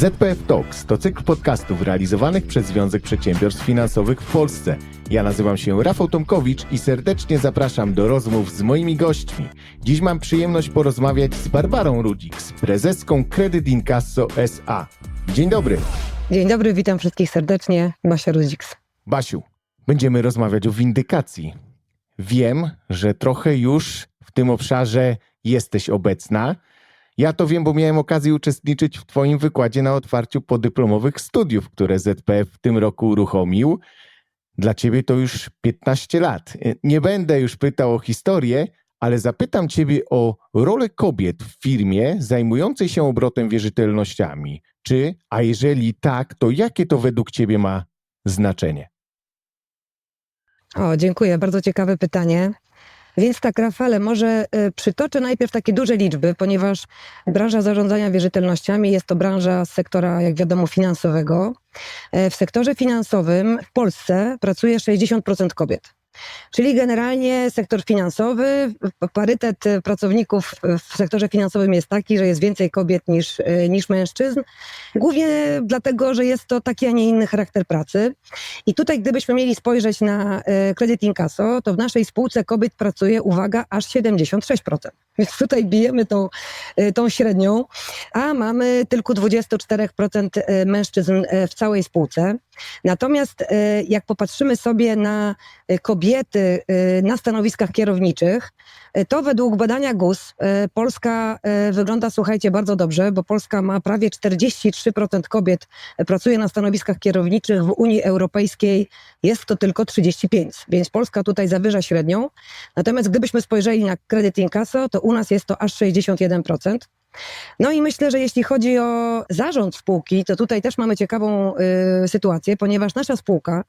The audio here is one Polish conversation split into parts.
ZPF Talks to cykl podcastów realizowanych przez Związek Przedsiębiorstw Finansowych w Polsce. Ja nazywam się Rafał Tomkowicz i serdecznie zapraszam do rozmów z moimi gośćmi. Dziś mam przyjemność porozmawiać z Barbarą Rudzik, z prezeską Credit Incasso SA. Dzień dobry. Dzień dobry, witam wszystkich serdecznie. Basia Rudziks. Basiu, będziemy rozmawiać o windykacji. Wiem, że trochę już w tym obszarze jesteś obecna. Ja to wiem, bo miałem okazję uczestniczyć w Twoim wykładzie na otwarciu podyplomowych studiów, które ZPF w tym roku uruchomił. Dla Ciebie to już 15 lat. Nie będę już pytał o historię, ale zapytam Ciebie o rolę kobiet w firmie zajmującej się obrotem wierzytelnościami. Czy, a jeżeli tak, to jakie to według Ciebie ma znaczenie? O, dziękuję, bardzo ciekawe pytanie. Więc tak, Rafale, może y, przytoczę najpierw takie duże liczby, ponieważ branża zarządzania wierzytelnościami jest to branża z sektora, jak wiadomo, finansowego. E, W sektorze finansowym w Polsce pracuje 60% kobiet. Czyli generalnie sektor finansowy, parytet y, pracowników w sektorze finansowym jest taki, że jest więcej kobiet niż, y, niż mężczyzn. Głównie dlatego, że jest to taki, a nie inny charakter pracy. I tutaj, gdybyśmy mieli spojrzeć na e, kredyt Inkasso, to w naszej spółce kobiet pracuje, uwaga, aż 76%. Więc tutaj bijemy tą, e, tą średnią, a mamy tylko 24% e, mężczyzn e, w całej spółce. Natomiast jak popatrzymy sobie na kobiety na stanowiskach kierowniczych, to według badania GUS e, Polska e, wygląda, słuchajcie, bardzo dobrze, bo Polska ma prawie 43% kobiet pracuje na stanowiskach kierowniczych w Unii Europejskiej jest to tylko 35, więc Polska tutaj zawyża średnią. Natomiast gdybyśmy spojrzeli na kredyt Inkasso, to u nas jest to aż 61%. No i myślę, że jeśli chodzi o zarząd spółki, to tutaj też mamy ciekawą y, sytuację, ponieważ nasza spółka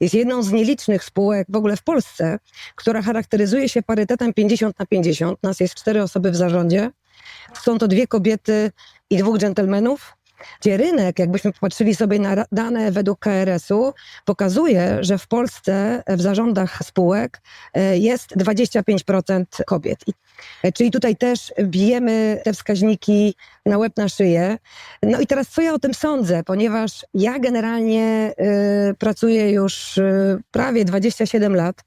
jest jedną z nielicznych spółek w ogóle w Polsce, która charakteryzuje się parytetem 50 na 50. Nas jest cztery osoby w zarządzie. Są to dwie kobiety i dwóch dżentelmenów. Gdzie rynek, jakbyśmy popatrzyli sobie na dane według KRS-u, pokazuje, że w Polsce w zarządach spółek e, jest 25% kobiet. E, czyli tutaj też bijemy te wskaźniki na łeb na szyję. No i teraz co ja o tym sądzę, ponieważ ja generalnie e, pracuję już prawie 27 lat.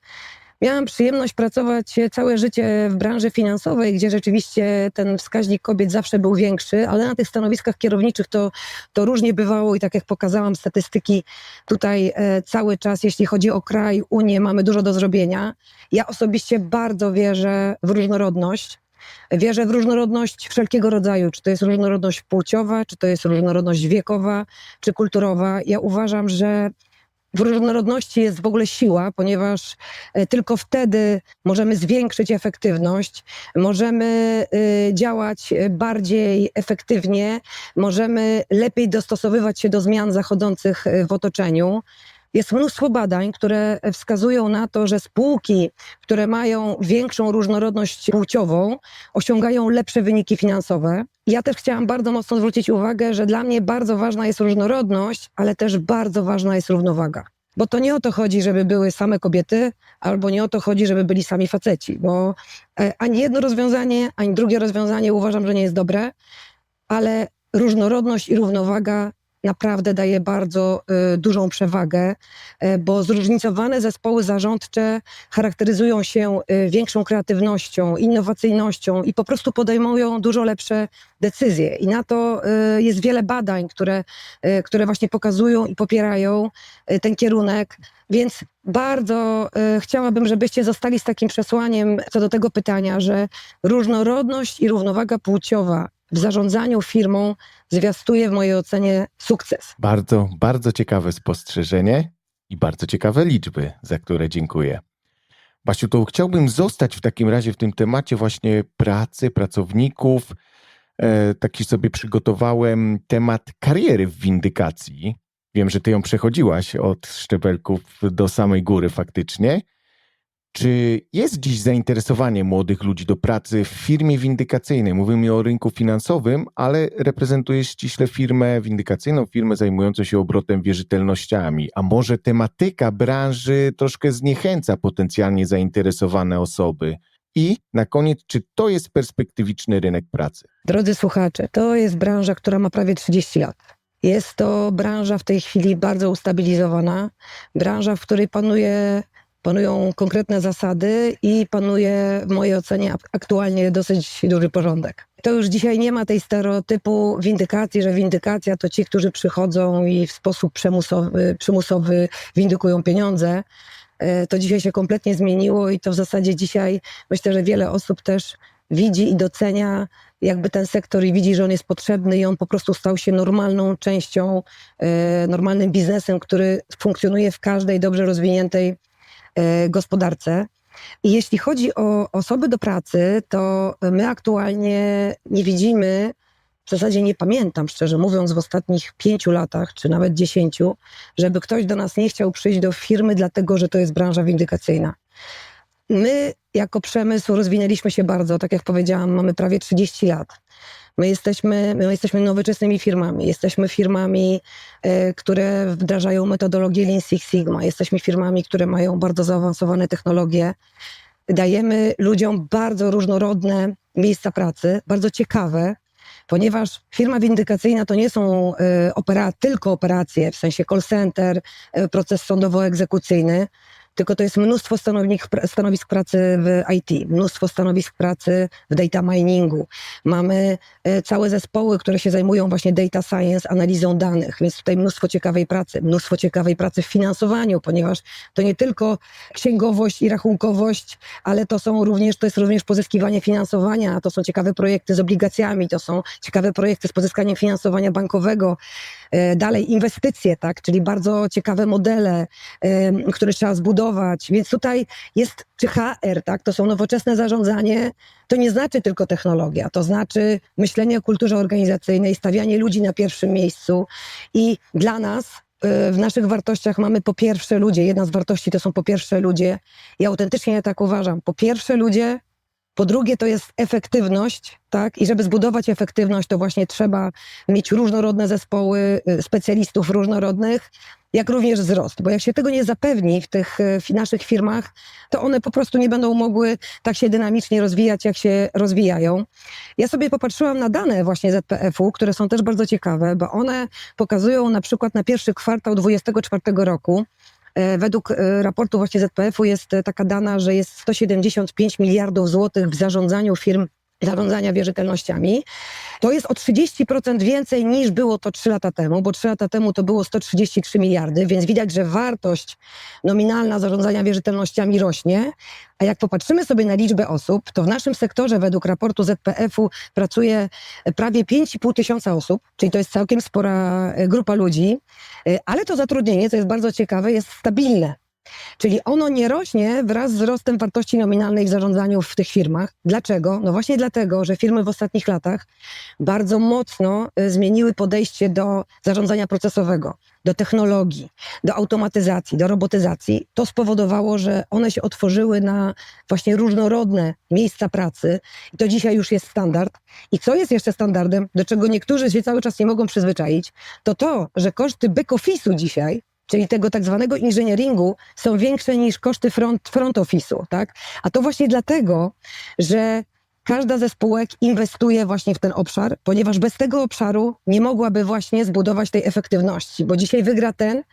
Miałam przyjemność pracować całe życie w branży finansowej, gdzie rzeczywiście ten wskaźnik kobiet zawsze był większy, ale na tych stanowiskach kierowniczych to, to różnie bywało i tak jak pokazałam statystyki tutaj e, cały czas, jeśli chodzi o kraj, Unię, mamy dużo do zrobienia. Ja osobiście bardzo wierzę w różnorodność. Wierzę w różnorodność wszelkiego rodzaju, czy to jest różnorodność płciowa, czy to jest różnorodność wiekowa, czy kulturowa. Ja uważam, że w różnorodności jest w ogóle siła, ponieważ e, tylko wtedy możemy zwiększyć efektywność, możemy y, działać e, bardziej efektywnie, możemy lepiej dostosowywać się do zmian zachodzących e, w otoczeniu. Jest mnóstwo badań, które wskazują na to, że spółki, które mają większą różnorodność płciową, osiągają lepsze wyniki finansowe. Ja też chciałam bardzo mocno zwrócić uwagę, że dla mnie bardzo ważna jest różnorodność, ale też bardzo ważna jest równowaga. Bo to nie o to chodzi, żeby były same kobiety, albo nie o to chodzi, żeby byli sami faceci, bo e, ani jedno rozwiązanie, ani drugie rozwiązanie uważam, że nie jest dobre, ale różnorodność i równowaga naprawdę daje bardzo y, dużą przewagę, y, bo zróżnicowane zespoły zarządcze charakteryzują się y, większą kreatywnością, innowacyjnością i po prostu podejmują dużo lepsze decyzje. I na to jest wiele badań, które, które właśnie pokazują i popierają ten kierunek. Więc bardzo chciałabym, żebyście zostali z takim przesłaniem co do tego pytania, że różnorodność i równowaga płciowa w zarządzaniu firmą zwiastuje w mojej ocenie sukces. Bardzo, bardzo ciekawe spostrzeżenie i bardzo ciekawe liczby, za które dziękuję. Basiu, to chciałbym zostać w takim razie w tym temacie właśnie pracy, pracowników. E, taki sobie przygotowałem temat kariery w windykacji. Wiem, że ty ją przechodziłaś od szczebelków do samej góry faktycznie. Czy jest dziś zainteresowanie młodych ludzi do pracy w firmie windykacyjnej? Mówimy o rynku finansowym, ale reprezentujesz ściśle firmę windykacyjną, firmę zajmującą się obrotem wierzytelnościami. A może tematyka branży troszkę zniechęca potencjalnie zainteresowane osoby? I na koniec, czy to jest perspektywiczny rynek pracy? Drodzy słuchacze, to jest branża, która ma prawie 30 lat. Jest to branża w tej chwili bardzo ustabilizowana, branża, w której panuje, panują konkretne zasady i panuje w mojej ocenie ak- aktualnie dosyć duży porządek. To już dzisiaj nie ma tej stereotypu windykacji, że windykacja to ci, którzy przychodzą i w sposób przymusowy, przymusowy windykują pieniądze. E, To dzisiaj się kompletnie zmieniło i to w zasadzie dzisiaj myślę, że wiele osób też widzi i docenia jakby ten sektor i widzi, że on jest potrzebny i on po prostu stał się normalną częścią, e, normalnym biznesem, który funkcjonuje w każdej dobrze rozwiniętej gospodarce. I jeśli chodzi o osoby do pracy, to my aktualnie nie widzimy, w zasadzie nie pamiętam, szczerze mówiąc, w ostatnich pięciu latach, czy nawet dziesięciu, żeby ktoś do nas nie chciał przyjść do firmy, dlatego że to jest branża windykacyjna. My jako przemysł rozwinęliśmy się bardzo, tak jak powiedziałam, mamy prawie 30 lat. My jesteśmy, my jesteśmy nowoczesnymi firmami. Jesteśmy firmami, e, które wdrażają metodologię Lean Six Sigma. Jesteśmy firmami, które mają bardzo zaawansowane technologie. Dajemy ludziom bardzo różnorodne miejsca pracy, bardzo ciekawe, ponieważ firma windykacyjna to nie są e, opera, tylko operacje, w sensie call center, e, proces sądowo-egzekucyjny, tylko to jest mnóstwo stanowisk, pracy w IT, mnóstwo stanowisk pracy w data miningu. Mamy e, całe zespoły, które się zajmują właśnie data science, analizą danych, więc tutaj mnóstwo ciekawej pracy, mnóstwo ciekawej pracy w finansowaniu, ponieważ to nie tylko księgowość i rachunkowość, ale to są również, to jest również pozyskiwanie finansowania, to są ciekawe projekty z obligacjami, to są ciekawe projekty z pozyskaniem finansowania bankowego, Dalej inwestycje, tak, czyli bardzo ciekawe modele, które trzeba zbudować. Więc tutaj jest, czy HR, tak, to są nowoczesne zarządzanie, to nie znaczy tylko technologia, to znaczy myślenie o kulturze organizacyjnej, stawianie ludzi na pierwszym miejscu i dla nas e, w naszych wartościach mamy po pierwsze ludzie. Jedna z wartości to są po pierwsze ludzie. I autentycznie tak uważam. Po pierwsze ludzie, po drugie to jest efektywność, tak? I żeby zbudować efektywność, to właśnie trzeba mieć różnorodne zespoły y, specjalistów różnorodnych, jak również wzrost. Bo jak się tego nie zapewni w tych y, fi- naszych firmach, to one po prostu nie będą mogły tak się dynamicznie rozwijać, jak się rozwijają. Ja sobie popatrzyłam na dane właśnie ZPF-u, które są też bardzo ciekawe, bo one pokazują na przykład na pierwszy kwartał 2024 roku, Według e, raportu właśnie ZPF-u jest e, taka dana, że jest 175 miliardów złotych w zarządzaniu firm zarządzania wierzytelnościami. To jest o 30% więcej niż było to 3 lata temu, bo 3 lata temu to było 133 miliardy, więc widać, że wartość nominalna zarządzania wierzytelnościami rośnie. A jak popatrzymy sobie na liczbę osób, to w naszym sektorze według raportu ZPF-u pracuje prawie 5,5 tysiąca osób, czyli to jest całkiem spora e, grupa ludzi, E, ale to zatrudnienie, co jest bardzo ciekawe, jest stabilne. Czyli ono nie rośnie wraz z wzrostem wartości nominalnej w zarządzaniu w tych firmach. Dlaczego? No właśnie dlatego, że firmy w ostatnich latach bardzo mocno e, zmieniły podejście do zarządzania procesowego, do technologii, do automatyzacji, do robotyzacji. To spowodowało, że one się otworzyły na właśnie różnorodne miejsca pracy i to dzisiaj już jest standard. I co jest jeszcze standardem, do czego niektórzy się cały czas nie mogą przyzwyczaić, to to, że koszty back-office'u dzisiaj czyli tego tak zwanego inżynieringu, są większe niż koszty front, front office'u, tak? A to właśnie dlatego, że każda ze spółek inwestuje właśnie w ten obszar, ponieważ bez tego obszaru nie mogłaby właśnie zbudować tej efektywności, bo dzisiaj wygra ten,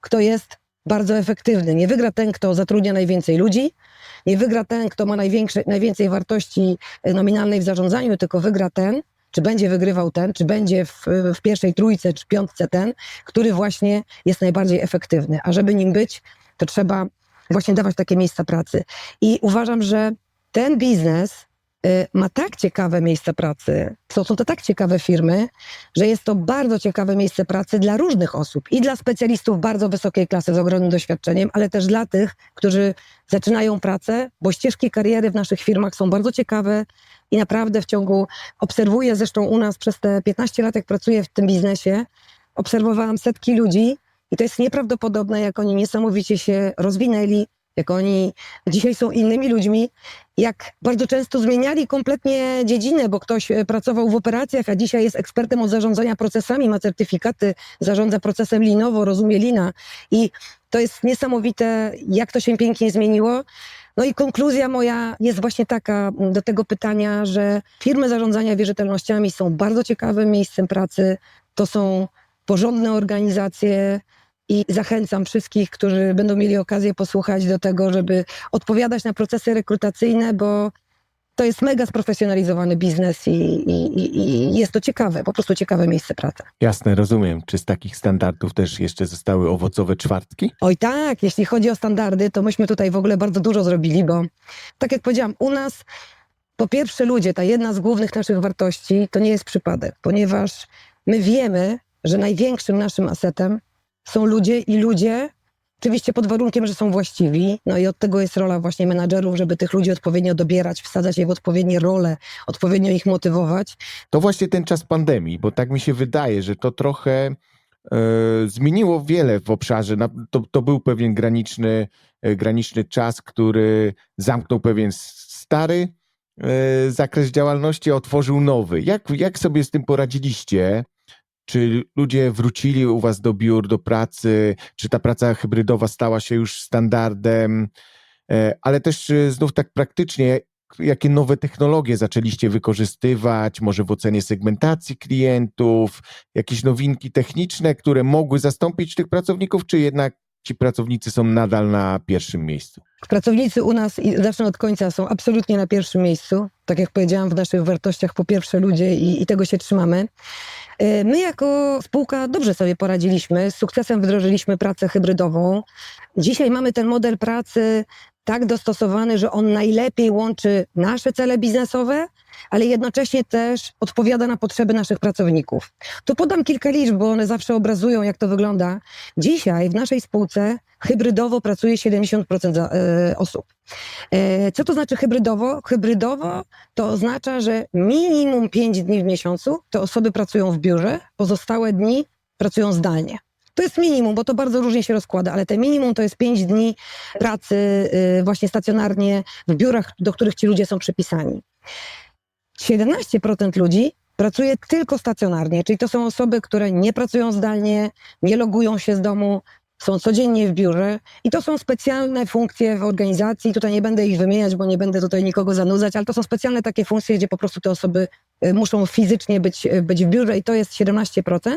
kto jest bardzo efektywny. Nie wygra ten, kto zatrudnia najwięcej ludzi, nie wygra ten, kto ma największe, najwięcej wartości e, nominalnej w zarządzaniu, tylko wygra ten, czy będzie wygrywał ten, czy będzie w, w pierwszej trójce, czy piątce ten, który właśnie jest najbardziej efektywny. A żeby nim być, to trzeba właśnie dawać takie miejsca pracy. I uważam, że ten biznes ma tak ciekawe miejsca pracy, są, są to tak ciekawe firmy, że jest to bardzo ciekawe miejsce pracy dla różnych osób i dla specjalistów bardzo wysokiej klasy z ogromnym doświadczeniem, ale też dla tych, którzy zaczynają pracę, bo ścieżki kariery w naszych firmach są bardzo ciekawe i naprawdę w ciągu, obserwuję zresztą u nas przez te 15 lat, jak pracuję w tym biznesie, obserwowałam setki ludzi i to jest nieprawdopodobne, jak oni niesamowicie się rozwinęli, jak oni dzisiaj są innymi ludźmi, jak bardzo często zmieniali kompletnie dziedzinę, bo ktoś e, pracował w operacjach, a dzisiaj jest ekspertem od zarządzania procesami, ma certyfikaty, zarządza procesem linowo, rozumie lina i to jest niesamowite, jak to się pięknie zmieniło. No i konkluzja moja jest właśnie taka do tego pytania, że firmy zarządzania wierzytelnościami są bardzo ciekawym miejscem pracy. To są porządne organizacje i zachęcam wszystkich, którzy będą mieli okazję posłuchać do tego, żeby odpowiadać na procesy rekrutacyjne, bo to jest mega sprofesjonalizowany biznes i, i, i- jest to ciekawe, po prostu ciekawe miejsce pracy. Jasne, rozumiem. Czy z takich standardów też jeszcze zostały owocowe czwartki? Oj tak, jeśli chodzi o standardy, to myśmy tutaj w ogóle bardzo dużo zrobili, bo tak jak powiedziałam, u nas po pierwsze ludzie, ta jedna z głównych naszych wartości to nie jest przypadek, ponieważ my wiemy, że największym naszym asetem są ludzie i ludzie, oczywiście pod warunkiem, że są właściwi, no i od tego jest rola właśnie menadżerów, żeby tych ludzi odpowiednio dobierać, wsadzać je w odpowiednie role, odpowiednio ich motywować. To właśnie ten czas pandemii, bo tak mi się wydaje, że to trochę e, zmieniło wiele w obszarze. To, to był pewien graniczny, e, graniczny czas, który zamknął pewien stary e, zakres działalności, a otworzył nowy. Jak, jak sobie z tym poradziliście? Czy ludzie wrócili u was do biur, do pracy? Czy ta praca hybrydowa stała się już standardem? E, Ale też e, znów tak praktycznie, jakie nowe technologie zaczęliście wykorzystywać, może w ocenie segmentacji klientów, jakieś nowinki techniczne, które mogły zastąpić tych pracowników, czy jednak ci pracownicy są nadal na pierwszym miejscu? Pracownicy u nas, i zacznę od końca, są absolutnie na pierwszym miejscu. Tak jak powiedziałam, w naszych wartościach po pierwsze ludzie i, i tego się trzymamy. E, My jako spółka dobrze sobie poradziliśmy, z sukcesem wdrożyliśmy pracę hybrydową. Dzisiaj mamy ten model pracy tak dostosowany, że on najlepiej łączy nasze cele biznesowe, ale jednocześnie też odpowiada na potrzeby naszych pracowników. Tu podam kilka liczb, bo one zawsze obrazują, jak to wygląda. Dzisiaj w naszej spółce hybrydowo pracuje 70% za- e, osób. E, Co to znaczy hybrydowo? Hybrydowo to oznacza, że minimum 5 dni w miesiącu te osoby pracują w biurze, pozostałe dni pracują zdalnie. To jest minimum, bo to bardzo różnie się rozkłada, ale te minimum to jest 5 dni pracy y, właśnie stacjonarnie w biurach, do których ci ludzie są przypisani. 17% ludzi pracuje tylko stacjonarnie, czyli to są osoby, które nie pracują zdalnie, nie logują się z domu, są codziennie w biurze i to są specjalne funkcje w organizacji. Tutaj nie będę ich wymieniać, bo nie będę tutaj nikogo zanudzać, ale to są specjalne takie funkcje, gdzie po prostu te osoby y, muszą fizycznie być, y, być w biurze i to jest 17%,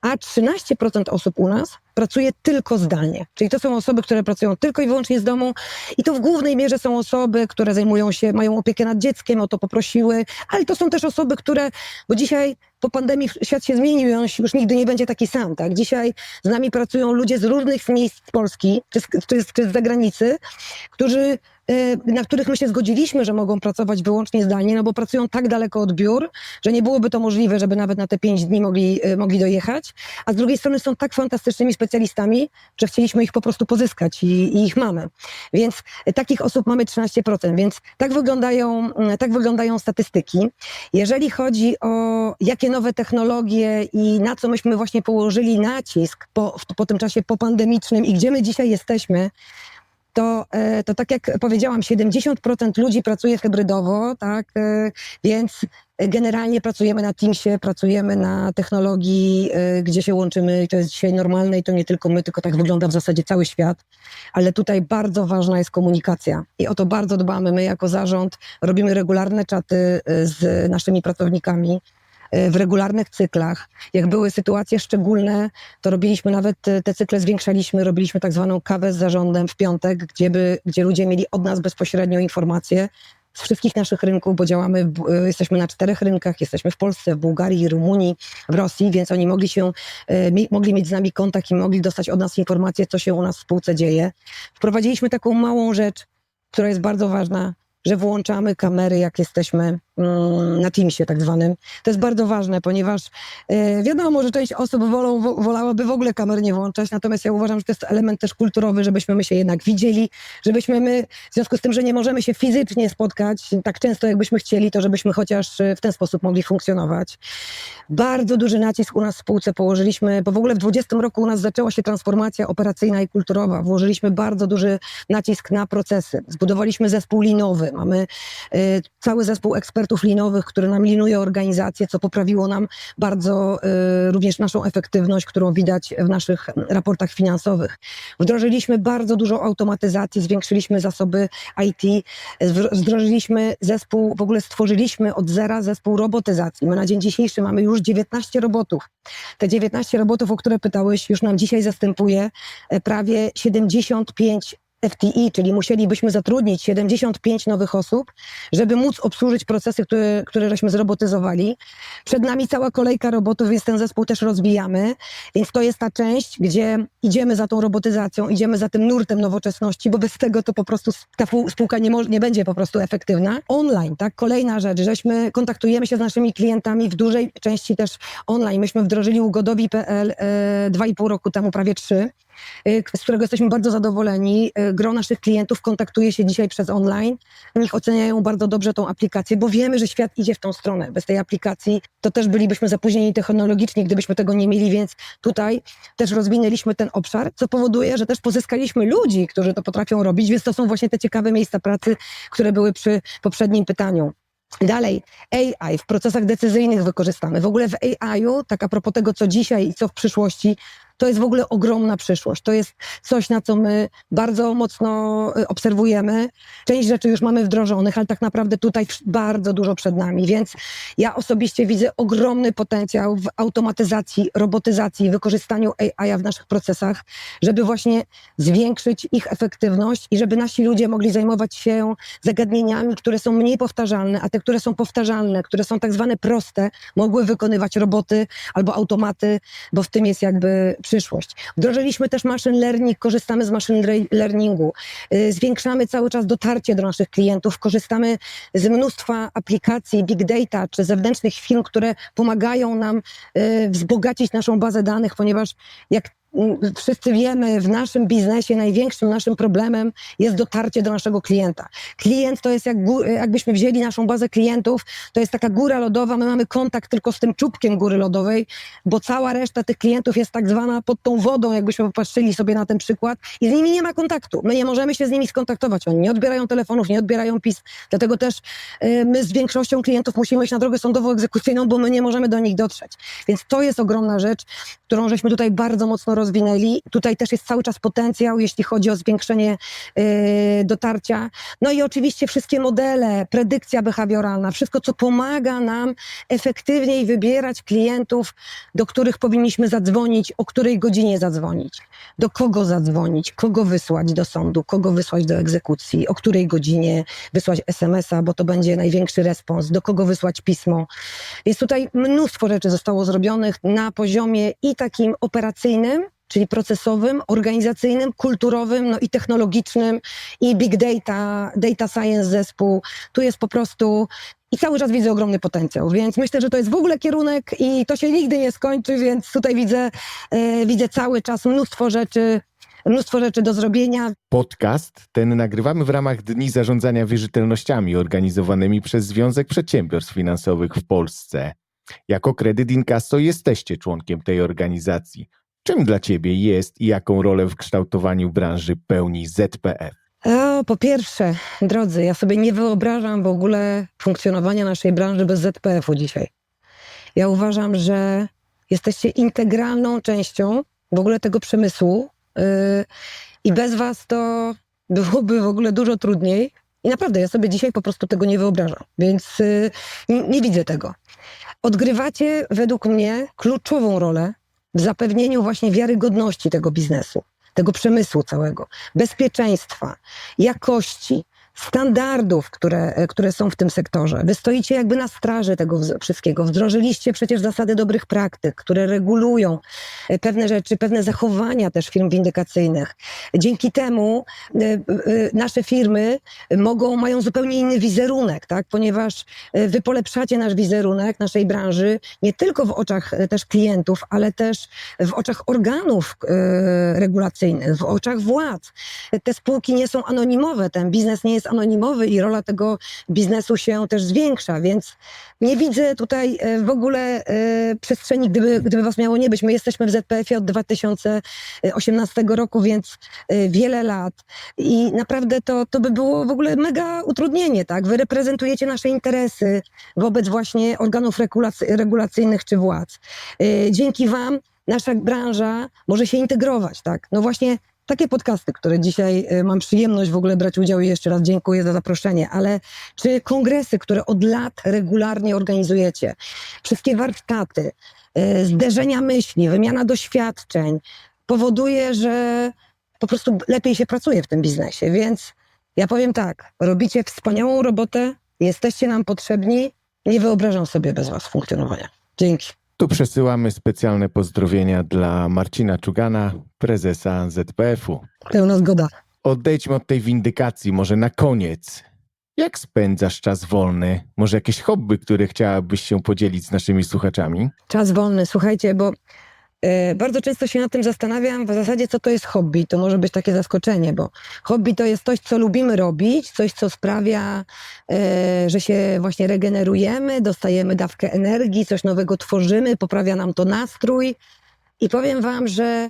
a 13% osób u nas pracuje tylko zdalnie. Czyli to są osoby, które pracują tylko i wyłącznie z domu i to w głównej mierze są osoby, które zajmują się, mają opiekę nad dzieckiem, o to poprosiły, ale to są też osoby, które, bo dzisiaj po pandemii świat się zmienił i on już nigdy nie będzie taki sam, tak? Dzisiaj z nami pracują ludzie z różnych miejsc Polski, czy z, czy z, czy z zagranicy, którzy na których my się zgodziliśmy, że mogą pracować wyłącznie zdalnie, no bo pracują tak daleko od biur, że nie byłoby to możliwe, żeby nawet na te pięć dni mogli, e, mogli dojechać. A z drugiej strony są tak fantastycznymi specjalistami, że chcieliśmy ich po prostu pozyskać i, i ich mamy. Więc takich osób mamy 13%, więc tak wyglądają, mm, tak wyglądają statystyki. Jeżeli chodzi o jakie nowe technologie i na co myśmy właśnie położyli nacisk po, po tym czasie popandemicznym i gdzie my dzisiaj jesteśmy, to, e, to tak jak powiedziałam, 70% ludzi pracuje hybrydowo, tak, e, więc generalnie pracujemy na Teamsie, pracujemy na technologii, e, gdzie się łączymy i to jest dzisiaj normalne i to nie tylko my, tylko tak wygląda w zasadzie cały świat, ale tutaj bardzo ważna jest komunikacja i o to bardzo dbamy. My jako zarząd robimy regularne czaty z naszymi pracownikami, w regularnych cyklach. Jak były sytuacje szczególne, to robiliśmy nawet e, te cykle zwiększaliśmy, robiliśmy tak zwaną kawę z zarządem w piątek, gdzie, by, gdzie ludzie mieli od nas bezpośrednio informacje z wszystkich naszych rynków, bo działamy, e, jesteśmy na czterech rynkach, jesteśmy w Polsce, w Bułgarii, Rumunii, w Rosji, więc oni mogli się, e, mogli mieć z nami kontakt i mogli dostać od nas informacje, co się u nas w spółce dzieje. Wprowadziliśmy taką małą rzecz, która jest bardzo ważna, że włączamy kamery, jak jesteśmy na Teamsie tak zwanym. To jest bardzo ważne, ponieważ e, wiadomo, że część osób wolą, wo, wolałaby w ogóle kamer nie włączać, natomiast ja uważam, że to jest element też kulturowy, żebyśmy my się jednak widzieli, żebyśmy my, w związku z tym, że nie możemy się fizycznie spotkać tak często, jakbyśmy chcieli, to żebyśmy chociaż e, w ten sposób mogli funkcjonować. Bardzo duży nacisk u nas w spółce położyliśmy, bo w ogóle w 2020 roku u nas zaczęła się transformacja operacyjna i kulturowa. Włożyliśmy bardzo duży nacisk na procesy. Zbudowaliśmy zespół linowy, mamy e, cały zespół ekspertów ekspertów linowych, które nam linuje organizację, co poprawiło nam bardzo y, również naszą efektywność, którą widać w naszych raportach finansowych. Wdrożyliśmy bardzo dużo automatyzacji, zwiększyliśmy zasoby IT, wdro- wdrożyliśmy zespół, w ogóle stworzyliśmy od zera zespół robotyzacji. My na dzień dzisiejszy mamy już 19 robotów. Te 19 robotów, o które pytałeś, już nam dzisiaj zastępuje e, prawie 75 FTI, czyli musielibyśmy zatrudnić 75 nowych osób, żeby móc obsłużyć procesy, które, które żeśmy zrobotyzowali. Przed nami cała kolejka robotów, więc ten zespół też rozwijamy. Więc to jest ta część, gdzie idziemy za tą robotyzacją, idziemy za tym nurtem nowoczesności, bo bez tego to po prostu ta spółka nie, nie będzie po prostu efektywna. Online, tak? Kolejna rzecz, żeśmy kontaktujemy się z naszymi klientami w dużej części też online. Myśmy wdrożyli ugodowi.pl e, dwa i pół roku temu, prawie trzy y, z którego jesteśmy bardzo zadowoleni. Y, Gro naszych klientów kontaktuje się dzisiaj przez online. Niech oceniają bardzo dobrze tą aplikację, bo wiemy, że świat idzie w tą stronę. Bez tej aplikacji to też bylibyśmy zapóźnieni technologicznie, gdybyśmy tego nie mieli, więc tutaj też rozwinęliśmy ten obszar, co powoduje, że też pozyskaliśmy ludzi, którzy to potrafią robić, więc to są właśnie te ciekawe miejsca pracy, które były przy poprzednim pytaniu. Dalej, AI w procesach decyzyjnych wykorzystamy. W ogóle w AI-u, tak a propos tego, co dzisiaj i co w przyszłości, to jest w ogóle ogromna przyszłość. To jest coś, na co my bardzo mocno y, obserwujemy. Część rzeczy już mamy wdrożonych, ale tak naprawdę tutaj bardzo dużo przed nami. Więc ja osobiście widzę ogromny potencjał w automatyzacji, robotyzacji, wykorzystaniu AI w naszych procesach, żeby właśnie zwiększyć ich efektywność i żeby nasi ludzie mogli zajmować się zagadnieniami, które są mniej powtarzalne, a te, które są powtarzalne, które są tak zwane proste, mogły wykonywać roboty albo automaty, bo w tym jest jakby przyszłość. Wdrożyliśmy też machine learning, korzystamy z machine learningu, y, zwiększamy cały czas dotarcie do naszych klientów, korzystamy z mnóstwa aplikacji, big data czy zewnętrznych firm, które pomagają nam y, wzbogacić naszą bazę danych, ponieważ jak wszyscy wiemy, w naszym biznesie największym naszym problemem jest dotarcie do naszego klienta. Klient to jest jak, jakbyśmy wzięli naszą bazę klientów, to jest taka góra lodowa, my mamy kontakt tylko z tym czubkiem góry lodowej, bo cała reszta tych klientów jest tak zwana pod tą wodą, jakbyśmy popatrzyli sobie na ten przykład i z nimi nie ma kontaktu. My nie możemy się z nimi skontaktować. Oni nie odbierają telefonów, nie odbierają pism. Dlatego też y, my z większością klientów musimy iść na drogę sądowo-egzekucyjną, bo my nie możemy do nich dotrzeć. Więc to jest ogromna rzecz, którą żeśmy tutaj bardzo mocno rozwinęli. Tutaj też jest cały czas potencjał, jeśli chodzi o zwiększenie y, dotarcia. No i oczywiście wszystkie modele, predykcja behawioralna, wszystko, co pomaga nam efektywniej wybierać klientów, do których powinniśmy zadzwonić, o której godzinie zadzwonić, do kogo zadzwonić, kogo wysłać do sądu, kogo wysłać do egzekucji, o której godzinie wysłać SMS-a, bo to będzie największy respons, do kogo wysłać pismo. Więc tutaj mnóstwo rzeczy zostało zrobionych na poziomie i takim operacyjnym, czyli procesowym, organizacyjnym, kulturowym, no i technologicznym i big data, data science zespół. Tu jest po prostu i cały czas widzę ogromny potencjał, więc myślę, że to jest w ogóle kierunek i to się nigdy nie skończy, więc tutaj widzę, e, widzę cały czas mnóstwo rzeczy, mnóstwo rzeczy do zrobienia. Podcast ten nagrywamy w ramach Dni Zarządzania Wierzytelnościami organizowanymi przez Związek Przedsiębiorstw Finansowych w Polsce. Jako Kredyt Inkasso jesteście członkiem tej organizacji. Czym dla Ciebie jest i jaką rolę w kształtowaniu branży pełni ZPF? O, po pierwsze, drodzy, ja sobie nie wyobrażam w ogóle funkcjonowania naszej branży bez ZPF-u dzisiaj. Ja uważam, że jesteście integralną częścią w ogóle tego przemysłu yy, i bez was to byłoby w ogóle dużo trudniej. I naprawdę, ja sobie dzisiaj po prostu tego nie wyobrażam, więc yy, nie, nie widzę tego. Odgrywacie według mnie kluczową rolę w zapewnieniu właśnie wiarygodności tego biznesu, tego przemysłu całego, bezpieczeństwa, jakości, standardów, które, e, które są w tym sektorze. Wy stoicie jakby na straży tego wszystkiego. Wdrożyliście przecież zasady dobrych praktyk, które regulują e, pewne rzeczy, pewne zachowania też firm windykacyjnych. Dzięki temu e, nasze firmy mogą, mają zupełnie inny wizerunek, tak? ponieważ wy polepszacie nasz wizerunek naszej branży nie tylko w oczach też klientów, ale też w oczach organów regulacyjnych, w oczach władz. Te spółki nie są anonimowe, ten biznes nie jest jest anonimowy i rola tego biznesu się też zwiększa, więc nie widzę tutaj e, w ogóle e, przestrzeni, gdyby, gdyby was miało nie być. My jesteśmy w ZPF-ie od 2018 roku, więc e, wiele lat i naprawdę to, to by było w ogóle mega utrudnienie, tak? Wy reprezentujecie nasze interesy wobec właśnie organów regulacy- regulacyjnych czy władz. Dzięki wam nasza branża może się integrować, tak? No właśnie takie podcasty, które dzisiaj e, mam przyjemność w ogóle brać udział i jeszcze raz dziękuję za zaproszenie, ale czy kongresy, które od lat regularnie organizujecie, wszystkie warsztaty, e, zderzenia myśli, wymiana doświadczeń powoduje, że po prostu lepiej się pracuje w tym biznesie, więc ja powiem tak, robicie wspaniałą robotę, jesteście nam potrzebni, nie wyobrażam sobie bez was funkcjonowania. Dzięki. Tu przesyłamy specjalne pozdrowienia dla Marcina Czugana, prezesa ZPF-u. Pełna zgoda. Odejdźmy od tej windykacji, może na koniec. Jak spędzasz czas wolny? Może jakieś hobby, które chciałabyś się podzielić z naszymi słuchaczami? Czas wolny, słuchajcie, bo bardzo często się nad tym zastanawiam, w zasadzie co to jest hobby. To może być takie zaskoczenie, bo hobby to jest coś, co lubimy robić, coś, co sprawia, e, że się właśnie regenerujemy, dostajemy dawkę energii, coś nowego tworzymy, poprawia nam to nastrój. I powiem wam, że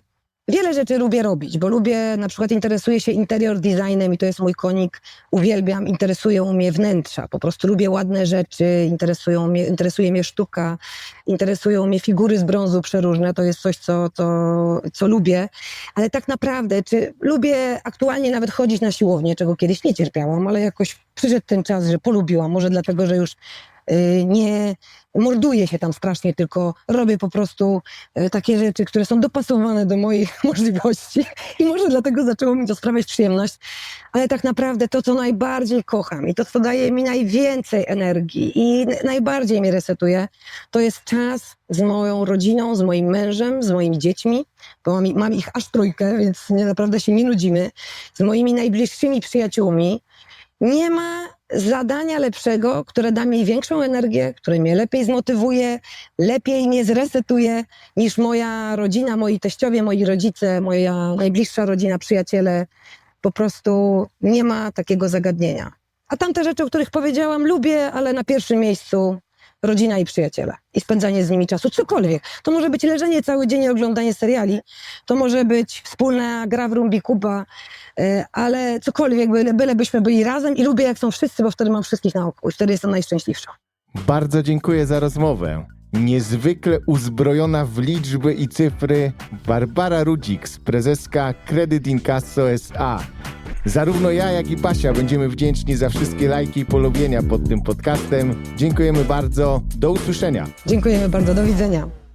wiele rzeczy lubię robić, bo lubię, na przykład interesuję się interior designem i to jest mój konik, uwielbiam, interesują mnie wnętrza, po prostu lubię ładne rzeczy, interesują mnie, interesuje mnie sztuka, interesują mnie figury z brązu przeróżne, to jest coś, co, co, co lubię, ale tak naprawdę, czy lubię aktualnie nawet chodzić na siłownię, czego kiedyś nie cierpiałam, ale jakoś przyszedł ten czas, że polubiłam, może dlatego, że już nie morduję się tam strasznie, tylko robię po prostu y, takie rzeczy, które są dopasowane do moich możliwości i może dlatego zaczęło mi to sprawiać przyjemność, ale tak naprawdę to, co najbardziej kocham i to, co daje mi najwięcej energii i najbardziej mnie resetuje, to jest czas z moją rodziną, z moim mężem, z moimi dziećmi, bo mam, ich aż trójkę, więc naprawdę się nie nudzimy, z moimi najbliższymi przyjaciółmi. Nie ma zadania lepszego, które da mi większą energię, które mnie lepiej zmotywuje, lepiej mnie zresetuje niż moja rodzina, moi teściowie, moi rodzice, moja najbliższa rodzina, przyjaciele. Po prostu nie ma takiego zagadnienia. A tamte rzeczy, o których powiedziałam, lubię, ale na pierwszym miejscu rodzina i przyjaciele i spędzanie z nimi czasu, cokolwiek. To może być leżenie cały dzień i oglądanie seriali, to może być wspólna gra w Rumbikuba, e, ale cokolwiek, byle, bylebyśmy byli razem i lubię jak są wszyscy, bo wtedy mam wszystkich na oku i wtedy jestem najszczęśliwsza. Bardzo dziękuję za rozmowę. Niezwykle uzbrojona w liczby i cyfry Barbara Rudziks, prezeska Credit Incasso S.A. Zarówno ja, jak i Basia będziemy wdzięczni za wszystkie lajki i polubienia pod tym podcastem. Dziękujemy bardzo. Do usłyszenia. Dziękujemy bardzo, do widzenia.